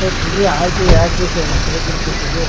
تشجيع عادي عادي في مخرج التشجيع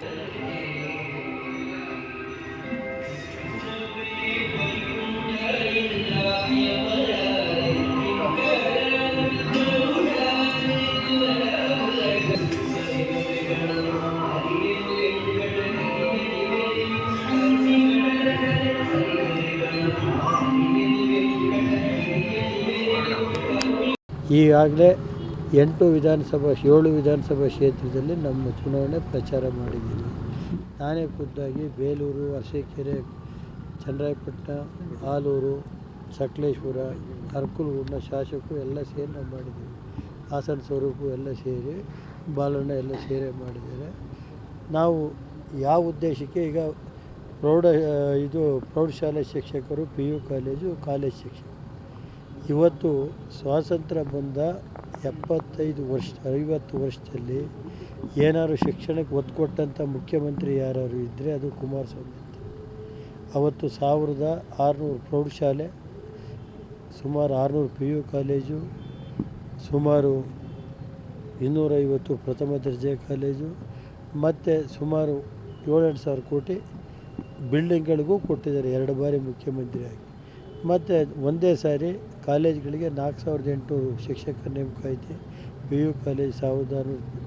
Thank you. ಈಗಾಗಲೇ ಎಂಟು ವಿಧಾನಸಭಾ, ಏಳು ವಿಧಾನಸಭಾ ಕ್ಷೇತ್ರದಲ್ಲಿ ನಮ್ಮ ಚುನಾವಣೆ ಪ್ರಚಾರ ಮಾಡಿದ್ದೀನಿ ನಾನೇ ಖುದ್ದಾಗಿ ಬೇಲೂರು, ಅರಸೀಕೆರೆ, ಚನ್ನರಾಯಪಟ್ಟಣ ಆಲೂರು ಸಕಲೇಶ್ಪುರ, ಅರಕಲಗೂಡಿನ ಶಾಸಕರು ಎಲ್ಲ ಸೇರಿ ನಾವು ಮಾಡಿದ್ದೀವಿ. ಹಾಸನ ಸ್ವರೂಪು ಎಲ್ಲ ಸೇರಿ, ಬಾಲಣ್ಣ ಎಲ್ಲ ಸೇರಿ ಮಾಡಿದ್ದಾರೆ. ನಾವು ಯಾವ ಉದ್ದೇಶಕ್ಕೆ ಈಗ ಪ್ರೌಢ, ಇದು ಪ್ರೌಢಶಾಲೆ ಶಿಕ್ಷಕರು, ಪಿ ಯು ಕಾಲೇಜು, ಕಾಲೇಜ್ ಶಿಕ್ಷಕರು. ಇವತ್ತು ಸ್ವಾತಂತ್ರ್ಯ ಬಂದ ಎಪ್ಪತ್ತೈದು ವರ್ಷ ಐವತ್ತು ವರ್ಷದಲ್ಲಿ ಏನಾದ್ರು ಶಿಕ್ಷಣಕ್ಕೆ ಒತ್ತು ಕೊಟ್ಟಂಥ ಮುಖ್ಯಮಂತ್ರಿ ಯಾರು ಇದ್ದರೆ ಅದು ಕುಮಾರಸ್ವಾಮಿ ಅಂತ. ಅವತ್ತು ಸಾವಿರದ ಆರುನೂರು ಪ್ರೌಢಶಾಲೆ, ಸುಮಾರು ಆರುನೂರು ಪಿ ಯು ಕಾಲೇಜು, ಸುಮಾರು ಇನ್ನೂರೈವತ್ತು ಪ್ರಥಮ ದರ್ಜೆ ಕಾಲೇಜು, ಮತ್ತು ಸುಮಾರು ಏಳೆಂಟು ಸಾವಿರ ಕೋಟಿ ಬಿಲ್ಡಿಂಗ್ಗಳಿಗೂ ಕೊಟ್ಟಿದ್ದಾರೆ ಎರಡು ಬಾರಿ ಮುಖ್ಯಮಂತ್ರಿಯಾಗಿ ಮತ್ತು ಒಂದೇ ಸಾರಿ ಕಾಲೇಜ್ಗಳಿಗೆ ನಾಲ್ಕು ಸಾವಿರದ ಎಂಟು ಶಿಕ್ಷಕರ ನೇಮಕ ಐತಿ ಪಿ ಯು ಕಾಲೇಜ್ ಸಾವಿರದ ಆರುನೂರು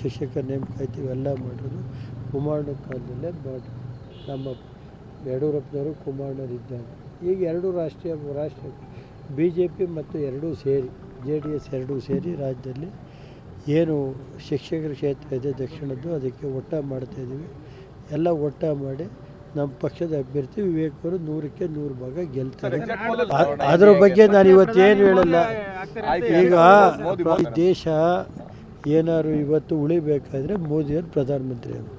ಶಿಕ್ಷಕರ ನೇಮಕ ಐತಿ ಇವೆಲ್ಲ ಮಾಡೋದು ಕುಮಾರಣ್ಣ ಕಾಲದಲ್ಲೇ ಮಾಡಿ ನಮ್ಮ ಯಡಿಯೂರಪ್ಪನವರು ಕುಮಾರಣ್ಣರು ಇದ್ದಾಗ ಈಗ ಎರಡೂ ರಾಷ್ಟ್ರೀಯ ರಾಷ್ಟ್ರೀಯ ಬಿ ಜೆ ಪಿ ಮತ್ತು ಎರಡೂ ಸೇರಿ ಜೆ ಡಿ ಎಸ್ ಎರಡೂ ಸೇರಿ ರಾಜ್ಯದಲ್ಲಿ ಏನು ಶಿಕ್ಷಕರ ಕ್ಷೇತ್ರ ಇದೆ ದಕ್ಷಿಣದ್ದು, ಅದಕ್ಕೆ ಒಟ್ಟ ಮಾಡ್ತಾಯಿದ್ದೀವಿ ಎಲ್ಲ ಒಟ್ಟ ಮಾಡಿ ನಮ್ಮ ಪಕ್ಷದ ಅಭ್ಯರ್ಥಿ ವಿವೇಕ್ ಅವರು ನೂರಕ್ಕೆ ನೂರು ಭಾಗ ಗೆಲ್ತಾರೆ. ಅದರ ಬಗ್ಗೆ ನಾನು ಇವತ್ತೇನು ಹೇಳಲ್ಲ. ಈಗ ಈ ದೇಶ ಏನಾದ್ರು ಇವತ್ತು ಉಳಿಬೇಕಾದ್ರೆ ಮೋದಿಯವರು ಪ್ರಧಾನಮಂತ್ರಿ ಅವರು.